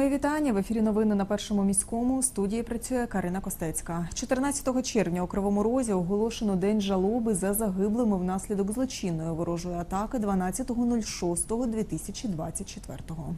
Мої вітання в ефірі. Новини на першому міському студії працює Карина Костецька. 14 червня у Кривому Розі оголошено день жалоби за загиблими внаслідок злочинної ворожої атаки 12.06.2024.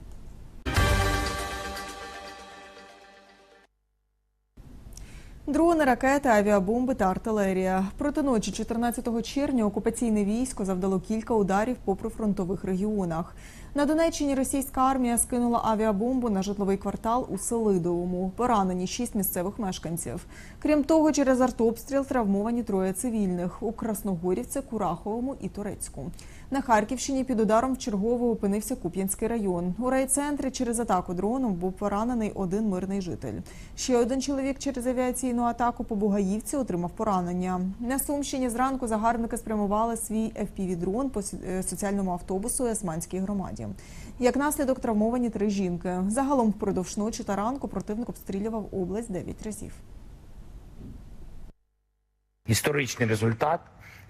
Дрони, ракети, авіабомби та артилерія. Проти ночі 14 червня окупаційне військо завдало кілька ударів по прифронтових регіонах. На Донеччині російська армія скинула авіабомбу на житловий квартал у Селидовому. Поранені шість місцевих мешканців. Крім того, через артобстріл травмовані троє цивільних у Красногорівці, Кураховому і Турецьку. На Харківщині під ударом вчергово опинився Куп'янський район. У райцентрі через атаку дроном був поранений один мирний житель. Ще один чоловік через авіаційну атаку по Бугаївці отримав поранення. На Сумщині зранку загарбники спрямували свій FPV-дрон по е, соціальному автобусу у Есманській громаді. Як наслідок травмовані три жінки. Загалом впродовж ночі та ранку противник обстрілював область 9 разів. історичний результат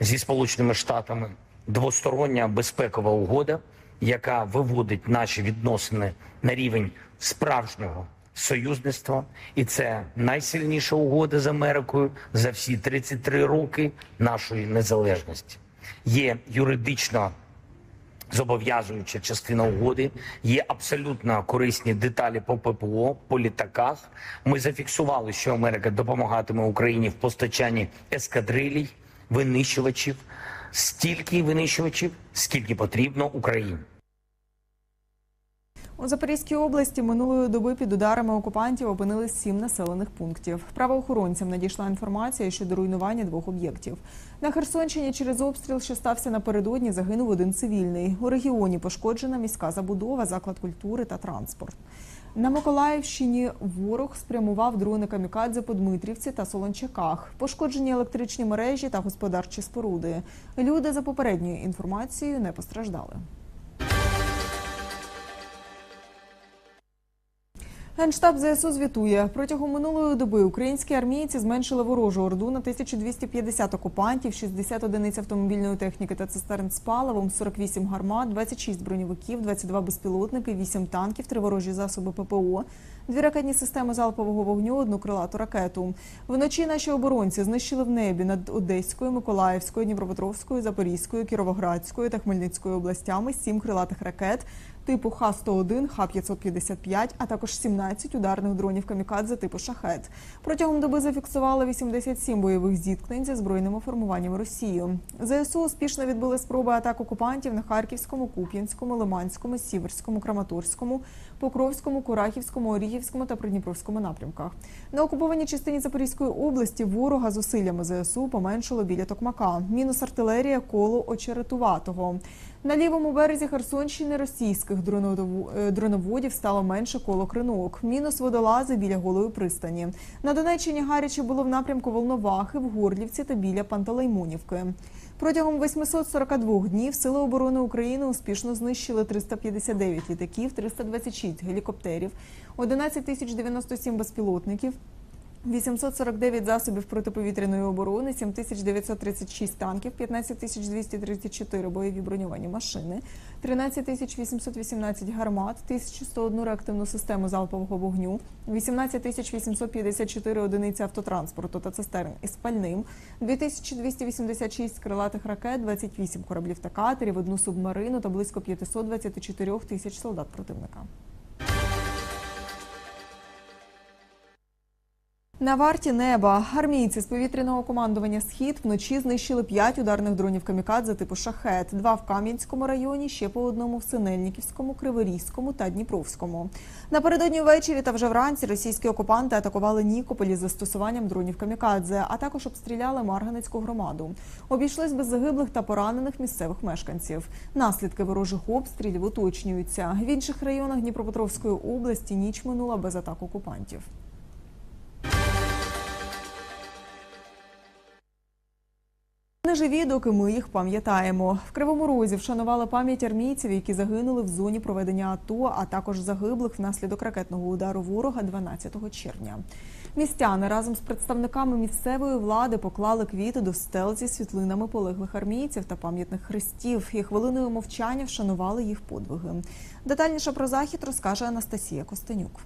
зі Сполученими Штатами, двостороння безпекова угода, яка виводить наші відносини на рівень справжнього союзництва, і це найсильніша угода з Америкою за всі 33 роки нашої незалежності. Є юридично зобов'язуюча частина угоди. Є абсолютно корисні деталі по ППО, по літаках. Ми зафіксували, що Америка допомагатиме Україні в постачанні ескадрилій, винищувачів, стільки винищувачів, скільки потрібно Україні. У Запорізькій області минулої доби під ударами окупантів опинились сім населених пунктів. Правоохоронцям надійшла інформація щодо руйнування двох об'єктів. На Херсонщині через обстріл, що стався напередодні, загинув один цивільний. У регіоні пошкоджена міська забудова, заклад культури та транспорт. На Миколаївщині ворог спрямував дрони камікадзе по Дмитрівці та Солончаках. Пошкоджені електричні мережі та господарчі споруди. Люди за попередньою інформацією не постраждали. Генштаб ЗСУ звітує. Протягом минулої доби українські армійці зменшили ворожу орду на 1250 окупантів, 60 одиниць автомобільної техніки та цистерн з паливом, 48 гармат, 26 броньовиків, 22 безпілотники, 8 танків, 3 ворожі засоби ППО, дві ракетні системи залпового вогню, одну крилату ракету. Вночі наші оборонці знищили в небі над Одеською, Миколаївською, Дніпропетровською, Запорізькою, Кіровоградською та Хмельницькою областями сім крилатих ракет типу Х-101, Х-555, а також 17 ударних дронів камікадзе типу Шахет. Протягом доби зафіксували 87 бойових зіткнень зі збройними формуваннями Росії. ЗСУ успішно відбили спроби атак окупантів на Харківському, Куп'янському, Лиманському, Сіверському, Краматорському, Покровському, Курахівському, Оріхівському та Придніпровському напрямках. На окупованій частині Запорізької області ворога зусиллями ЗСУ поменшило біля Токмака. Мінус артилерія коло очеретуватого. На лівому березі Херсонщини російських е, дроноводів стало менше коло кринок. Мінус водолази біля голої пристані. На Донеччині гаряче було в напрямку Волновахи, в Горлівці та біля Пантелеймонівки. Протягом 842 днів Сили оборони України успішно знищили 359 літаків, 326 гелікоптерів, 11 тисяч 97 безпілотників, 849 засобів протиповітряної оборони, 7936 танків, 15234 бойові броньовані машини, 13818 гармат, 1101 реактивну систему залпового вогню, 18854 одиниці автотранспорту та цистерн із пальним, 2286 крилатих ракет, 28 кораблів та катерів, одну субмарину та близько 524 тисяч солдат противника. На варті неба армійці з повітряного командування Схід вночі знищили п'ять ударних дронів камікадзе типу шахет, два в Кам'янському районі, ще по одному в Синельниківському, Криворізькому та Дніпровському. Напередодні ввечері та вже вранці російські окупанти атакували Нікополь із застосуванням дронів камікадзе, а також обстріляли Марганецьку громаду. Обійшлось без загиблих та поранених місцевих мешканців. Наслідки ворожих обстрілів уточнюються. В інших районах Дніпропетровської області ніч минула без атак окупантів. Не живі, доки ми їх пам'ятаємо. В Кривому Розі вшанували пам'ять армійців, які загинули в зоні проведення АТО, а також загиблих внаслідок ракетного удару ворога 12 червня. Містяни разом з представниками місцевої влади поклали квіти до стел зі світлинами полеглих армійців та пам'ятних хрестів і хвилиною мовчання вшанували їх подвиги. Детальніше про захід розкаже Анастасія Костенюк.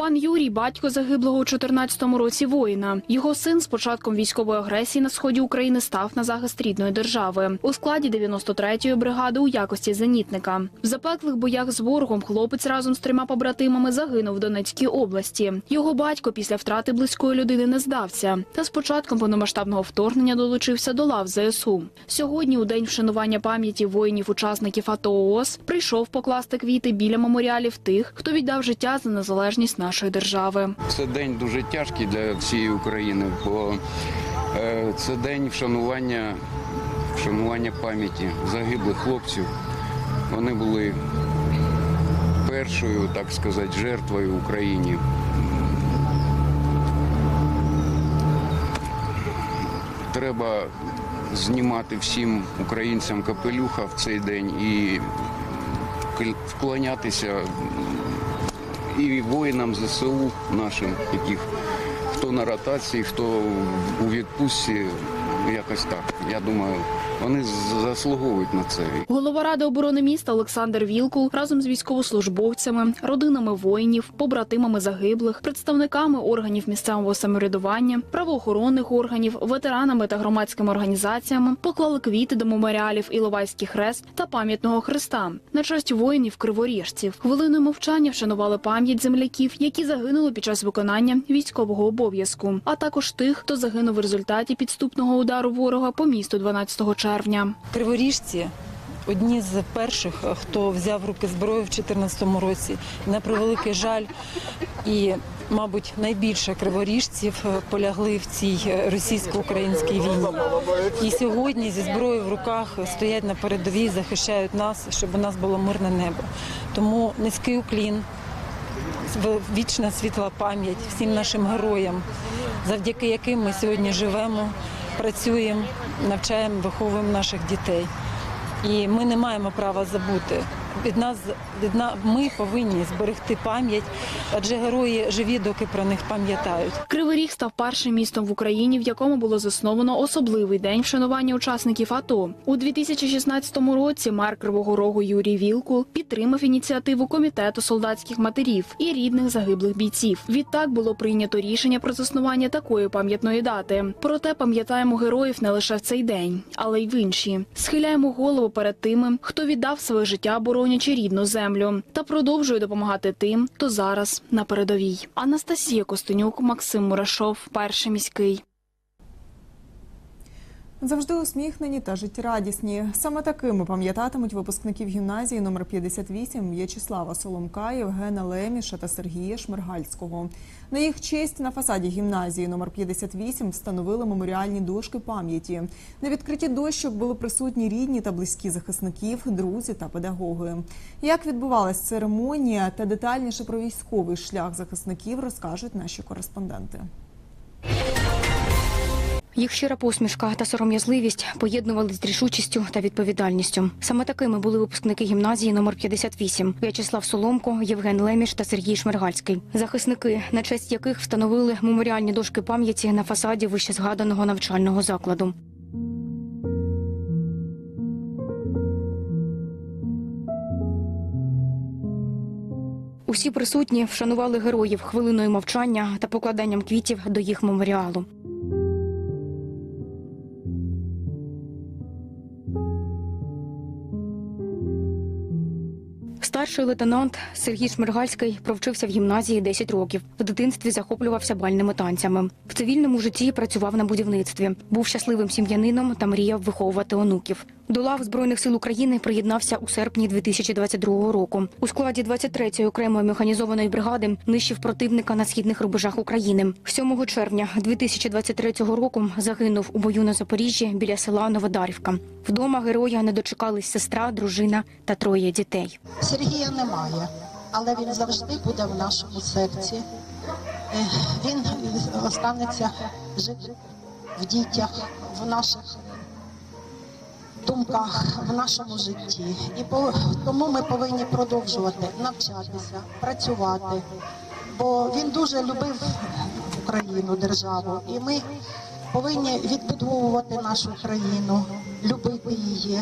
Пан Юрій, батько загиблого у 14-му році воїна. Його син з початком військової агресії на сході України став на захист рідної держави у складі 93-ї бригади у якості зенітника. В запеклих боях з ворогом хлопець разом з трьома побратимами загинув в Донецькій області. Його батько після втрати близької людини не здався. Та з початком повномасштабного вторгнення долучився до лав ЗСУ. Сьогодні, у день вшанування пам'яті воїнів-учасників АТО ООС, прийшов покласти квіти біля меморіалів тих, хто віддав життя за незалежність нашої держави. Це день дуже тяжкий для всієї України, бо е, це день вшанування, вшанування пам'яті загиблих хлопців. Вони були першою, так сказати, жертвою в Україні. Треба знімати всім українцям капелюха в цей день і вклонятися і воїнам ЗСУ нашим, яких хто на ротації, хто у відпустці, якось так. Я думаю, вони заслуговують на це. Голова ради оборони міста Олександр Вілкул разом з військовослужбовцями, родинами воїнів, побратимами загиблих, представниками органів місцевого самоврядування, правоохоронних органів, ветеранами та громадськими організаціями поклали квіти до меморіалів Іловайський хрест та пам'ятного хреста на честь воїнів криворіжців. Хвилиною мовчання вшанували пам'ять земляків, які загинули під час виконання військового обов'язку, а також тих, хто загинув в результаті підступного удару ворога по місту 12 червня. Криворіжці одні з перших, хто взяв руки зброю в 2014 році. На превеликий жаль, і, мабуть, найбільше криворіжців полягли в цій російсько-українській війні. І сьогодні зі зброєю в руках стоять на передовій, захищають нас, щоб у нас було мирне небо. Тому низький уклін, вічна світла пам'ять всім нашим героям, завдяки яким ми сьогодні живемо, працюємо, навчаємо, виховуємо наших дітей. І ми не маємо права забути. Від нас від на ми повинні зберегти пам'ять, адже герої живі, доки про них пам'ятають. Кривий Ріг став першим містом в Україні, в якому було засновано особливий день вшанування учасників АТО. У 2016 році мер Кривого Рогу Юрій Вілкул підтримав ініціативу комітету солдатських матерів і рідних загиблих бійців. Відтак було прийнято рішення про заснування такої пам'ятної дати. Проте пам'ятаємо героїв не лише в цей день, але й в інші. Схиляємо голову перед тими, хто віддав своє життя, боронячи рідну землю, та продовжує допомагати тим, хто зараз на передовій. Анастасія Костенюк, Максим Мурашов, перший міський. Завжди усміхнені та життєрадісні. Саме такими пам'ятатимуть випускників гімназії номер 58 В'ячеслава Соломка, Євгена Леміша та Сергія Шмергальського. На їх честь на фасаді гімназії номер 58 встановили меморіальні дошки пам'яті. На відкритті дощок були присутні рідні та близькі захисників, друзі та педагоги. Як відбувалась церемонія та детальніше про військовий шлях захисників розкажуть наші кореспонденти. Їх щира посмішка та сором'язливість поєднували з рішучістю та відповідальністю. Саме такими були випускники гімназії номер 58 В'ячеслав Соломко, Євген Леміш та Сергій Шмергальський. Захисники, на честь яких встановили меморіальні дошки пам'яті на фасаді вищезгаданого навчального закладу. Усі присутні вшанували героїв хвилиною мовчання та покладанням квітів до їх меморіалу. Старший лейтенант Сергій Шмиргальський провчився в гімназії 10 років. В дитинстві захоплювався бальними танцями. В цивільному житті працював на будівництві. Був щасливим сім'янином та мріяв виховувати онуків. До лав Збройних сил України приєднався у серпні 2022 року. У складі 23-ї окремої механізованої бригади нищив противника на східних рубежах України. 7 червня 2023 року загинув у бою на Запоріжжі біля села Новодарівка. Вдома героя не дочекались сестра, дружина та троє дітей. Сергія немає, але він завжди буде в нашому серці. Він останеться жити в дітях, в наших думках, в нашому житті. І тому ми повинні продовжувати навчатися, працювати. Бо він дуже любив Україну, державу, і ми повинні відбудовувати нашу країну, любити її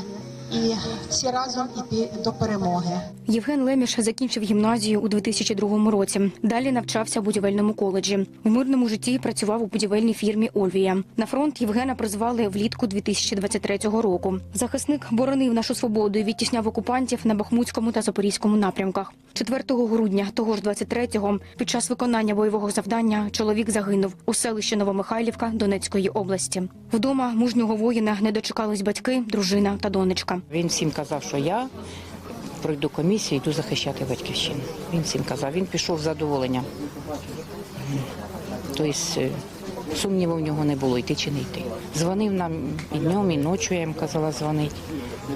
і всі разом іти до перемоги. Євген Леміш закінчив гімназію у 2002 році. Далі навчався в будівельному коледжі. В мирному житті працював у будівельній фірмі Ольвія. На фронт Євгена призвали влітку 2023 року. Захисник боронив нашу свободу і відтісняв окупантів на Бахмутському та Запорізькому напрямках. 4 грудня того ж 23-го під час виконання бойового завдання чоловік загинув у селищі Новомихайлівка Донецької області. Вдома мужнього воїна не дочекались батьки, дружина та донечка. Він всім казав, що я пройду комісію, йду захищати батьківщину. Він всім казав. Він пішов з задоволенням. Тобто е, сумніву в нього не було, йти чи не йти. Дзвонив нам і днем, і ночі, я йому казала дзвонити.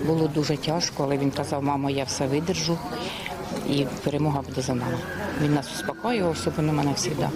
Було дуже тяжко, але він казав, мамо, я все видержу і перемога буде за нами. Він нас успокоював, особливо мене завжди.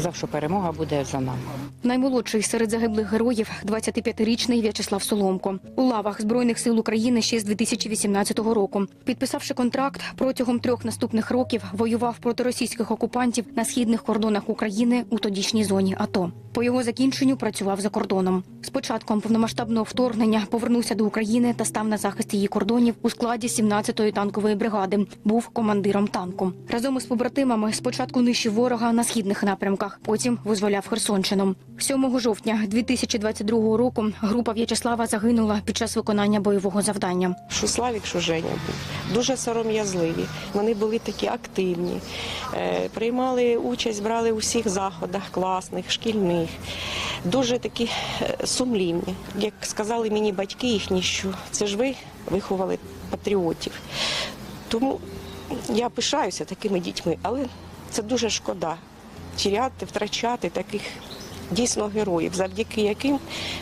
Казав, що перемога буде за нами. Наймолодший серед загиблих героїв 25-річний В'ячеслав Соломко. У лавах Збройних сил України ще з 2018 року. Підписавши контракт, протягом трьох наступних років воював проти російських окупантів на східних кордонах України у тодішній зоні АТО. По його закінченню працював за кордоном. З початком повномасштабного вторгнення повернувся до України та став на захист її кордонів у складі 17-ї танкової бригади. Був командиром танку. Разом із побратимами спочатку нищив ворога на східних напрямках, потім визволяв Херсонщину. 7 жовтня 2022 року група В'ячеслава загинула під час виконання бойового завдання. що Славік, був. Дуже сором'язливі. Вони були такі активні, е, приймали участь, брали у всіх заходах класних, шкільних. Дуже такі е, сумлінні. Як сказали мені батьки їхні, що це ж ви виховали патріотів. Тому я пишаюся такими дітьми, але це дуже шкода тіряти, втрачати таких дійсно героїв, завдяки яким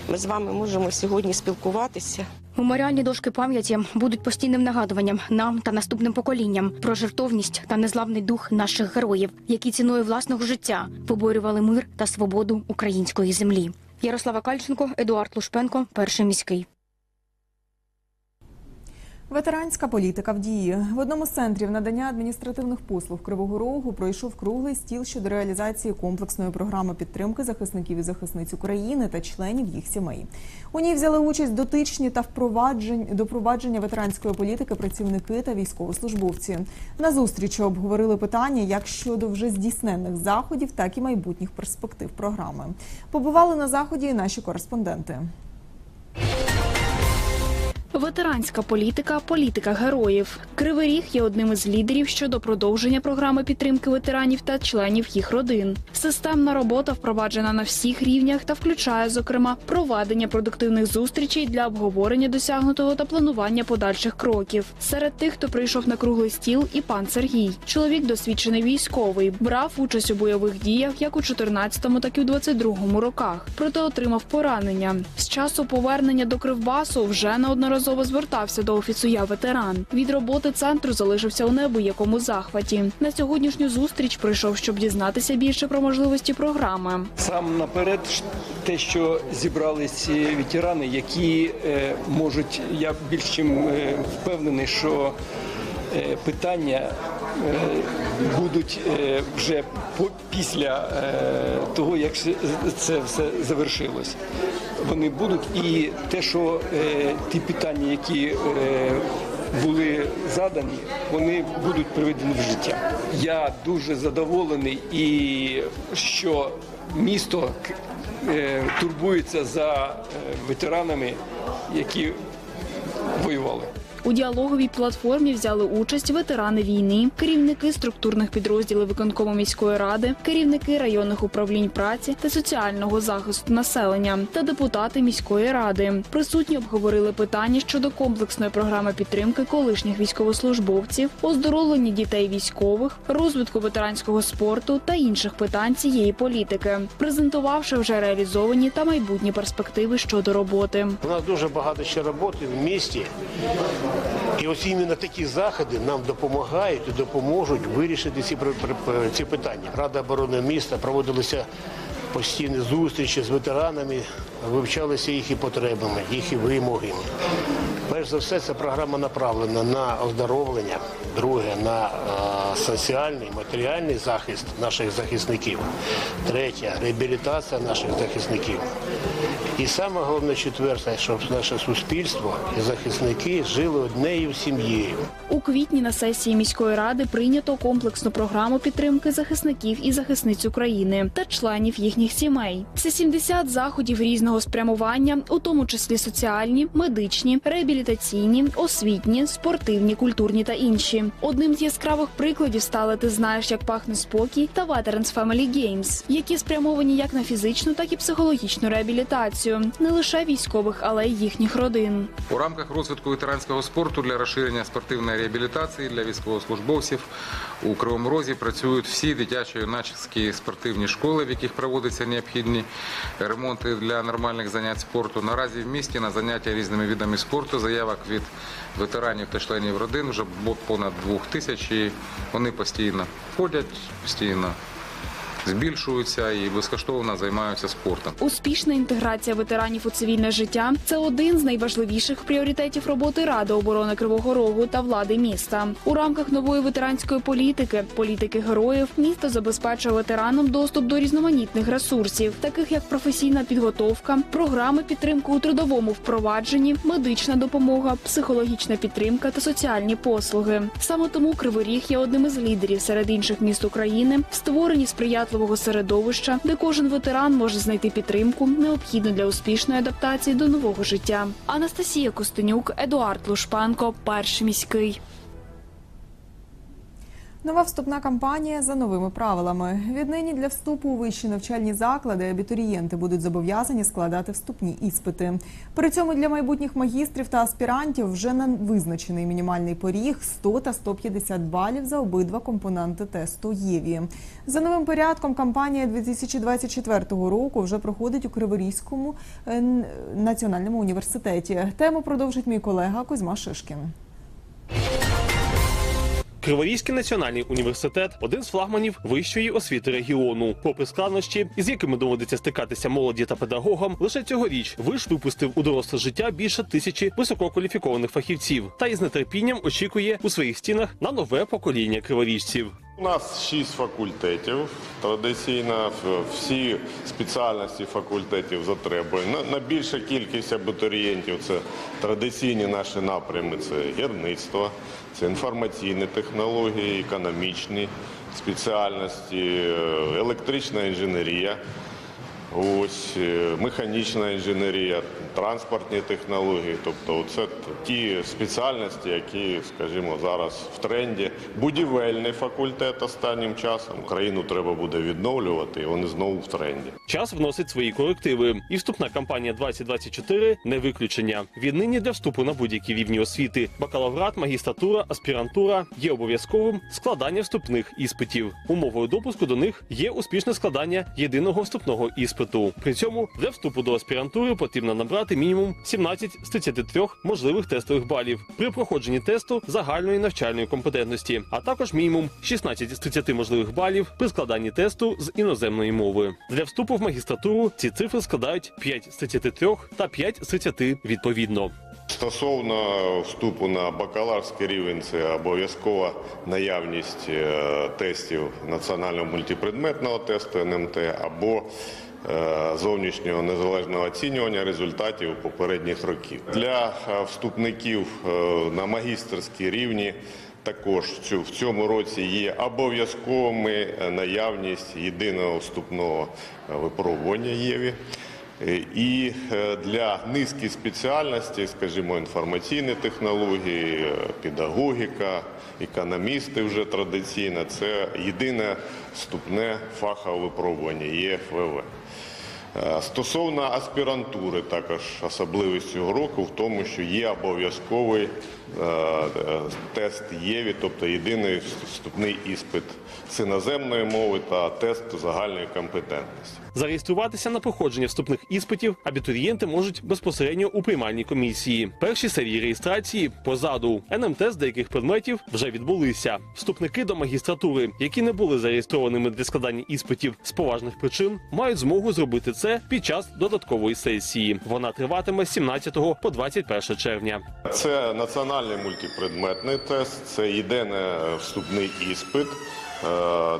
ми з вами можемо сьогодні спілкуватися. Меморіальні дошки пам'яті будуть постійним нагадуванням нам та наступним поколінням про жертовність та незламний дух наших героїв, які ціною власного життя виборювали мир та свободу української землі. Ярослава Кальченко, Едуард Лушпенко, перший міський. Ветеранська політика в дії в одному з центрів надання адміністративних послуг Кривого Рогу пройшов круглий стіл щодо реалізації комплексної програми підтримки захисників і захисниць України та членів їх сімей. У ній взяли участь дотичні та впроваджень до впровадження ветеранської політики працівники та військовослужбовці. На зустрічі обговорили питання як щодо вже здійснених заходів, так і майбутніх перспектив програми. Побували на заході і наші кореспонденти. Ветеранська політика політика героїв. Кривий Ріг є одним із лідерів щодо продовження програми підтримки ветеранів та членів їх родин. Системна робота впроваджена на всіх рівнях та включає, зокрема, проведення продуктивних зустрічей для обговорення досягнутого та планування подальших кроків. Серед тих, хто прийшов на круглий стіл, і пан Сергій. Чоловік досвідчений військовий, брав участь у бойових діях як у 14-му, так і у 22-му роках. Проте отримав поранення. З часу повернення до Кривбасу вже неодноразово звертався до офісу «Я ветеран». Від роботи центру залишився у неабиякому захваті. На сьогоднішню зустріч прийшов, щоб дізнатися більше про можливості програми. Сам наперед те, що зібрались ветерани, які е, можуть, я більш чим е, впевнений, що е, питання будуть вже після того, як це все завершилось. Вони будуть і те, що е, ті питання, які е, були задані, вони будуть приведені в життя. Я дуже задоволений і що місто е, турбується за е, ветеранами, які воювали. У діалоговій платформі взяли участь ветерани війни, керівники структурних підрозділів виконкому міської ради, керівники районних управлінь праці та соціального захисту населення та депутати міської ради. Присутні обговорили питання щодо комплексної програми підтримки колишніх військовослужбовців, оздоровлення дітей військових, розвитку ветеранського спорту та інших питань цієї політики, презентувавши вже реалізовані та майбутні перспективи щодо роботи. У нас дуже багато ще роботи в місті. І ось іменно такі заходи нам допомагають і допоможуть вирішити ці, ці питання. Рада оборони міста проводилися постійні зустрічі з ветеранами, вивчалися їхні потребами, їхні вимоги. Перш за все, ця програма направлена на оздоровлення, друге на е, соціальний, матеріальний захист наших захисників, третє реабілітація наших захисників. І саме головне четверте, щоб наше суспільство і захисники жили однією сім'єю. У квітні на сесії міської ради прийнято комплексну програму підтримки захисників і захисниць України та членів їхніх сімей. Це 70 заходів різного спрямування, у тому числі соціальні, медичні, реабілітаційні, освітні, спортивні, культурні та інші. Одним з яскравих прикладів стали ти знаєш, як пахне спокій та Veterans Family Games, які спрямовані як на фізичну, так і психологічну реабілітацію не лише військових, але й їхніх родин. У рамках розвитку ветеранського спорту для розширення спортивної реабілітації для військовослужбовців у Кривому Розі працюють всі дитячо-юнацькі спортивні школи, в яких проводяться необхідні ремонти для нормальних занять спорту. Наразі в місті на заняття різними видами спорту заявок від ветеранів та членів родин вже понад двох тисяч. Вони постійно ходять, постійно збільшуються і безкоштовно займаються спортом. Успішна інтеграція ветеранів у цивільне життя це один з найважливіших пріоритетів роботи Ради оборони Кривого Рогу та влади міста. У рамках нової ветеранської політики, політики героїв, місто забезпечує ветеранам доступ до різноманітних ресурсів, таких як професійна підготовка, програми підтримки у трудовому впровадженні, медична допомога, психологічна підтримка та соціальні послуги. Саме тому Кривий Ріг є одним із лідерів серед інших міст України в створенні сприятливого середовища, де кожен ветеран може знайти підтримку, необхідну для успішної адаптації до нового життя. Анастасія Костенюк, Едуард Лушпенко, перший міський. Нова вступна кампанія за новими правилами. Віднині для вступу у вищі навчальні заклади абітурієнти будуть зобов'язані складати вступні іспити. При цьому для майбутніх магістрів та аспірантів вже на визначений мінімальний поріг 100 та 150 балів за обидва компоненти тесту ЄВІ. За новим порядком кампанія 2024 року вже проходить у Криворізькому е, національному університеті. Тему продовжить мій колега Кузьма Шишкін. Криворізький національний університет один з флагманів вищої освіти регіону. Попри складнощі, із якими доводиться стикатися молоді та педагогам, лише цьогоріч виш випустив у доросле життя більше тисячі висококваліфікованих фахівців та із нетерпінням очікує у своїх стінах на нове покоління криворіжців. У нас шість факультетів. Традиційно всі спеціальності факультетів затребують. На, на більша кількість абітурієнтів це традиційні наші напрями. Це гірництво, це інформаційні технології, економічні спеціальності, е, електрична інженерія. Ось е, механічна інженерія, транспортні технології, тобто це ті спеціальності, які, скажімо, зараз в тренді. Будівельний факультет останнім часом Україну треба буде відновлювати, і вони знову в тренді. Час вносить свої корективи, і вступна кампанія 2024 не виключення. Віднині для вступу на будь-які рівні освіти бакалаврат, магістратура, аспірантура є обов'язковим складання вступних іспитів. Умовою допуску до них є успішне складання єдиного вступного іспиту. При цьому для вступу до аспірантури потрібно набрати мінімум 17 з 33 можливих тестових балів при проходженні тесту загальної навчальної компетентності, а також мінімум 16 з 30 можливих балів при складанні тесту з іноземної мови. Для вступу в магістратуру ці цифри складають 5 з 33 та 5 з 30 відповідно. Стосовно вступу на бакалаврський рівень, це обов'язкова наявність е, тестів національного мультипредметного тесту НМТ або зовнішнього незалежного оцінювання результатів попередніх років. Для е, вступників е, на магістерські рівні також в цьому році є обов'язковими е, наявність єдиного вступного е, випробування ЄВІ. Е, І е, для низки спеціальностей, скажімо, інформаційні технології, е, педагогіка, економісти вже традиційно, це єдине вступне фахове випробування ЄФВВ. Е, Стосовно аспірантури, також особливість цього року в тому, що є обов'язковий е, тест ЄВІ, тобто єдиний вступний іспит з іноземної мови та тест загальної компетентності. Зареєструватися на проходження вступних іспитів абітурієнти можуть безпосередньо у приймальній комісії. Перші серії реєстрації позаду. НМТ з деяких предметів вже відбулися. Вступники до магістратури, які не були зареєстрованими для складання іспитів з поважних причин, мають змогу зробити це під час додаткової сесії. Вона триватиме з 17 по 21 червня. Це національний мультипредметний тест, це єдиний вступний іспит,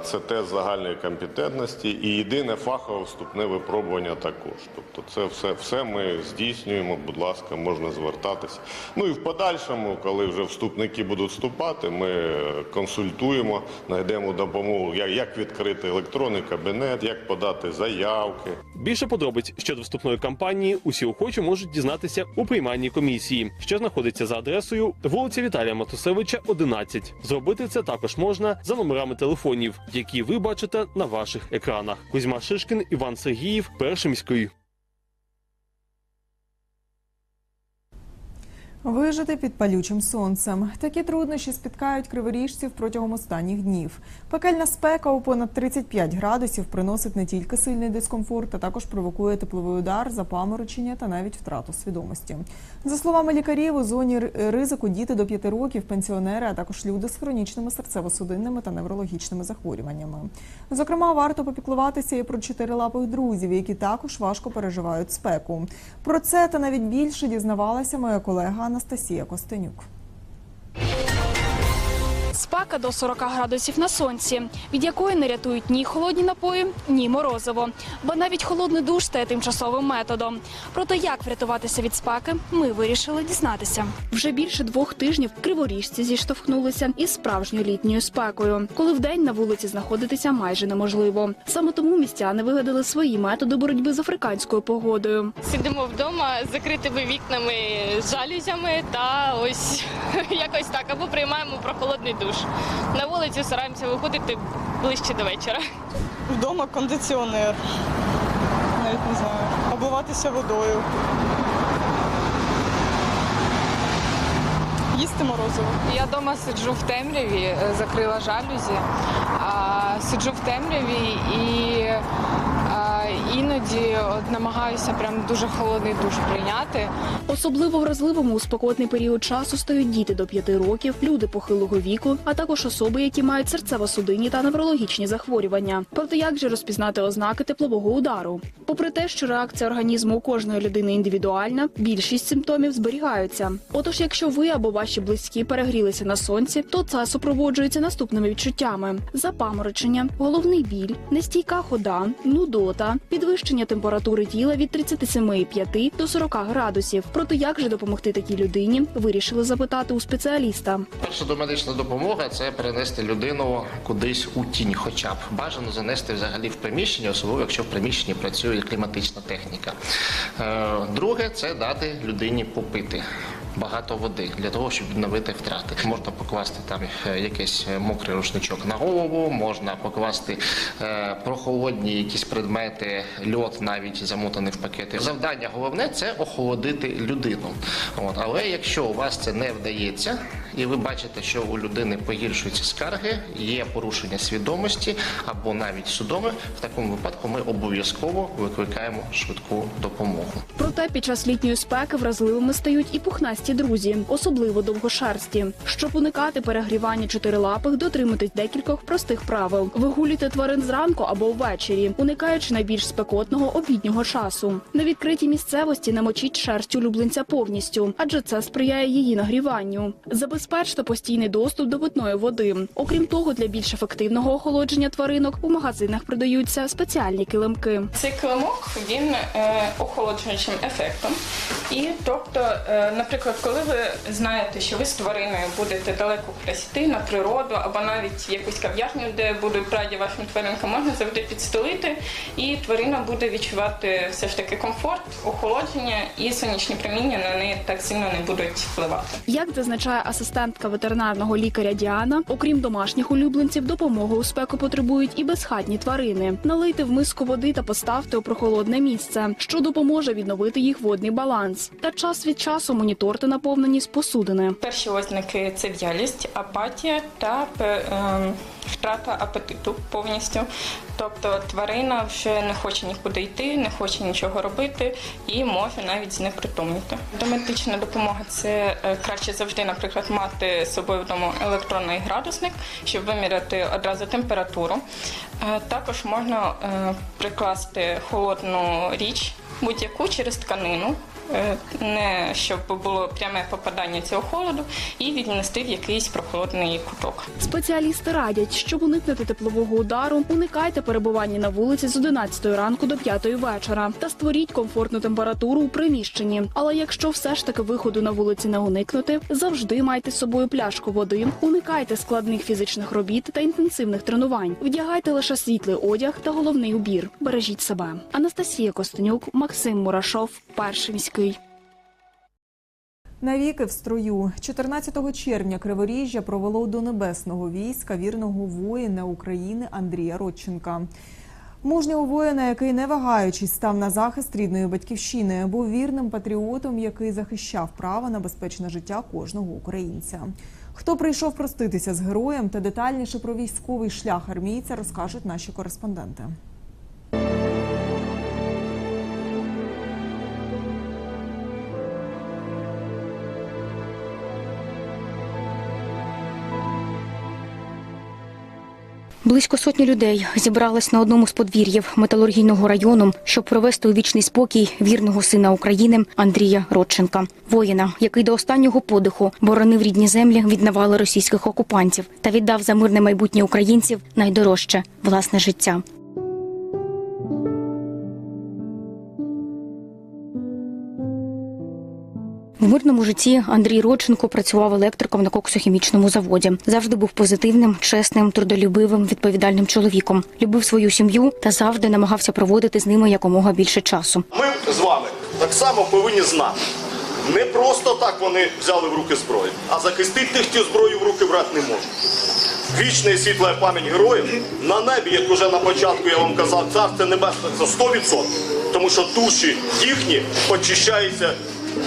це тест загальної компетентності і єдине фахове вступне випробування також. Тобто це все, все ми здійснюємо, будь ласка, можна звертатися. Ну і в подальшому, коли вже вступники будуть вступати, ми консультуємо, знайдемо допомогу, як, відкрити електронний кабінет, як подати заявки. Більше подробиць щодо вступної кампанії усі охочі можуть дізнатися у приймальній комісії, що знаходиться за адресою вулиця Віталія Матусевича, 11. Зробити це також можна за номерами телефонів, які ви бачите на ваших екранах. Кузьма Шишкін, Іван Сергіїв, перший міський. Вижити під палючим сонцем. Такі труднощі спіткають криворіжців протягом останніх днів. Пекельна спека у понад 35 градусів приносить не тільки сильний дискомфорт, а також провокує тепловий удар, запаморочення та навіть втрату свідомості. За словами лікарів, у зоні ризику діти до 5 років, пенсіонери, а також люди з хронічними серцево-судинними та неврологічними захворюваннями. Зокрема, варто попіклуватися і про чотирилапих друзів, які також важко переживають спеку. Про це та навіть більше дізнавалася моя колега Анастасія Костенюк. Спека до 40 градусів на сонці, від якої не рятують ні холодні напої, ні морозиво. Бо навіть холодний душ стає тимчасовим методом. Проте як врятуватися від спеки, ми вирішили дізнатися. Вже більше двох тижнів криворіжці зіштовхнулися із справжньою літньою спекою, коли вдень на вулиці знаходитися майже неможливо. Саме тому містяни вигадали свої методи боротьби з африканською погодою. Сидимо вдома з закритими вікнами, жалюзями та ось якось так. Або приймаємо прохолодний душ. На вулицю стараємося виходити ближче до вечора. Вдома кондиціонер. Навіть не знаю. Обливатися водою. Їсти морозиво. Я вдома сиджу в темряві, е, закрила жалюзі, а, сиджу в темряві і іноді от, намагаюся прям дуже холодний душ прийняти. Особливо вразливими у спекотний період часу стають діти до 5 років, люди похилого віку, а також особи, які мають серцево-судинні та неврологічні захворювання. Проте як же розпізнати ознаки теплового удару? Попри те, що реакція організму у кожної людини індивідуальна, більшість симптомів зберігаються. Отож, якщо ви або ваші близькі перегрілися на сонці, то це супроводжується наступними відчуттями: запаморочення, головний біль, нестійка хода, нудота, підвищення температури тіла від 37,5 до 40 градусів. Проте як же допомогти такій людині, вирішили запитати у спеціаліста. Перша домедична допомога це перенести людину кудись у тінь, хоча б бажано занести взагалі в приміщення, особливо якщо в приміщенні працює кліматична техніка. Е, Друге це дати людині попити. Багато води для того, щоб відновити втрати. Можна покласти там е, якийсь мокрий рушничок на голову, можна покласти е, прохолодні якісь предмети, льот навіть замотаний в пакети. Завдання головне це охолодити людину. От але якщо у вас це не вдається, і ви бачите, що у людини погіршуються скарги, є порушення свідомості або навіть судоми, в такому випадку ми обов'язково викликаємо швидку допомогу. Проте під час літньої спеки вразливими стають і пухнасті друзі, особливо довгошерсті. Щоб уникати перегрівання чотирилапих, дотримуйтесь декількох простих правил: вигулюйте тварин зранку або ввечері, уникаючи найбільш спекотного обіднього часу. На відкритій місцевості намочіть шерсть улюбленця повністю, адже це сприяє її нагріванню. Забезпечте забезпечте постійний доступ до питної води. Окрім того, для більш ефективного охолодження тваринок у магазинах продаються спеціальні килимки. Цей килимок він е, охолоджуючим ефектом. І тобто, е, наприклад, коли ви знаєте, що ви з твариною будете далеко йти на природу або навіть якусь кав'ярню, де будуть раді вашим тваринкам, можна завжди підстелити, і тварина буде відчувати все ж таки комфорт, охолодження і сонячні проміння на неї так сильно не будуть впливати. Як зазначає асистентка ветеринарного лікаря Діана, окрім домашніх улюбленців, допомоги у спеку потребують і безхатні тварини. Налийте в миску води та поставте у прохолодне місце, що допоможе відновити їх водний баланс. Та час від часу моніторте наповненість посудини. Перші ознаки це в'ялість, апатія та Е, ем, втрата апетиту повністю. Тобто тварина вже не хоче нікуди йти, не хоче нічого робити і може навіть знепритомніти. Домедична допомога це е, краще завжди, наприклад, мати з собою вдома електронний градусник, щоб виміряти одразу температуру. Е, Також можна е, прикласти холодну річ будь-яку через тканину. Е, Не щоб було пряме попадання цього холоду, і віднести в якийсь прохолодний куток. Спеціалісти радять, щоб уникнути теплового удару, уникайте перебування на вулиці з 11 ранку до 5 вечора та створіть комфортну температуру у приміщенні. Але якщо все ж таки виходу на вулиці не уникнути, завжди майте з собою пляшку води, уникайте складних фізичних робіт та інтенсивних тренувань. Вдягайте лише світлий одяг та головний убір. Бережіть себе. Анастасія Костенюк, Максим Мурашов, перший міський. Навіки в строю 14 червня Криворіжжя провело до небесного війська вірного воїна України Андрія Родченка. Мужнього воїна, який не вагаючись став на захист рідної батьківщини, був вірним патріотом, який захищав право на безпечне життя кожного українця. Хто прийшов проститися з героєм та детальніше про військовий шлях армійця, розкажуть наші кореспонденти. Близько сотні людей зібрались на одному з подвір'їв металургійного району, щоб провести у вічний спокій вірного сина України Андрія Родченка, воїна, який до останнього подиху боронив рідні землі від навали російських окупантів та віддав за мирне майбутнє українців найдорожче власне життя. В мирному житті Андрій Родченко працював електриком на коксохімічному заводі. Завжди був позитивним, чесним, трудолюбивим, відповідальним чоловіком. Любив свою сім'ю та завжди намагався проводити з ними якомога більше часу. Ми з вами так само повинні знати. Не просто так вони взяли в руки зброю, а захистити тих, хто зброю в руки брати не може. Вічна і світла пам'ять героїв на небі, як уже на початку я вам казав, царство небесне це 100%, тому що душі їхні очищаються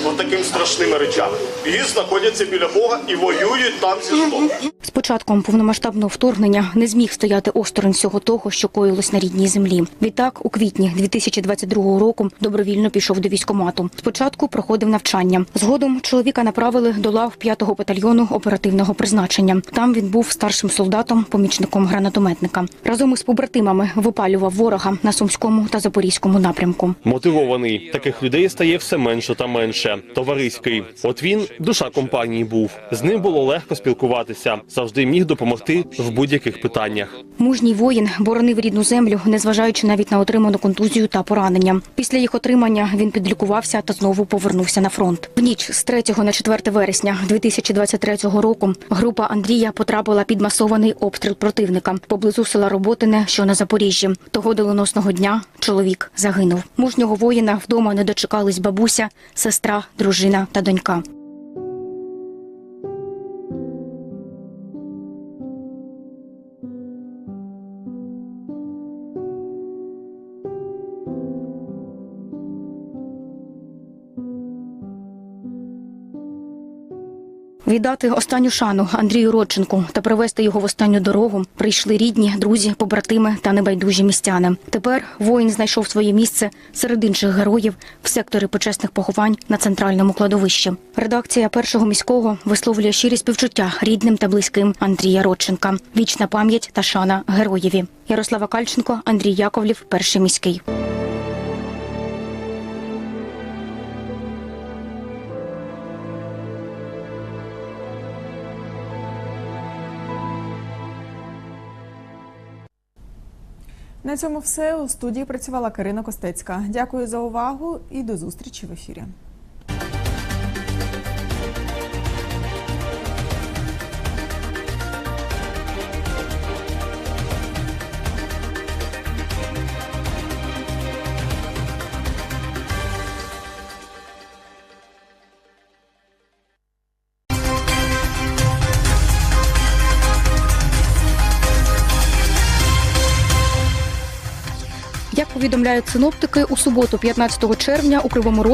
от такими страшними речами. І знаходяться біля Бога і воюють там зі злом. З початком повномасштабного вторгнення не зміг стояти осторонь всього того, що коїлось на рідній землі. Відтак, у квітні 2022 року добровільно пішов до військкомату. Спочатку проходив навчання. Згодом чоловіка направили до лав 5-го батальйону оперативного призначення. Там він був старшим солдатом, помічником гранатометника. Разом із побратимами випалював ворога на сумському та запорізькому напрямку. Мотивований таких людей стає все менше та менше. Товариський, от він душа компанії був. З ним було легко спілкуватися. Завжди міг допомогти в будь-яких питаннях. Мужній воїн боронив рідну землю, незважаючи навіть на отриману контузію та поранення. Після їх отримання він підлікувався та знову повернувся на фронт. В ніч з 3 на 4 вересня 2023 року група Андрія потрапила під масований обстріл противника поблизу села Роботине, що на Запоріжжі. Того доленосного дня чоловік загинув. Мужнього воїна вдома не дочекались бабуся, сестра, дружина та донька. Віддати останню шану Андрію Родченку та привести його в останню дорогу прийшли рідні, друзі, побратими та небайдужі містяни. Тепер воїн знайшов своє місце серед інших героїв в секторі почесних поховань на центральному кладовищі. Редакція першого міського висловлює щирі співчуття рідним та близьким Андрія Родченка. Вічна пам'ять та шана героєві. Ярослава Кальченко, Андрій Яковлів, перший міський. На цьому все у студії працювала Карина Костецька. Дякую за увагу і до зустрічі в ефірі. Повідомляють синоптики, у суботу, 15 червня, у Кривому Розі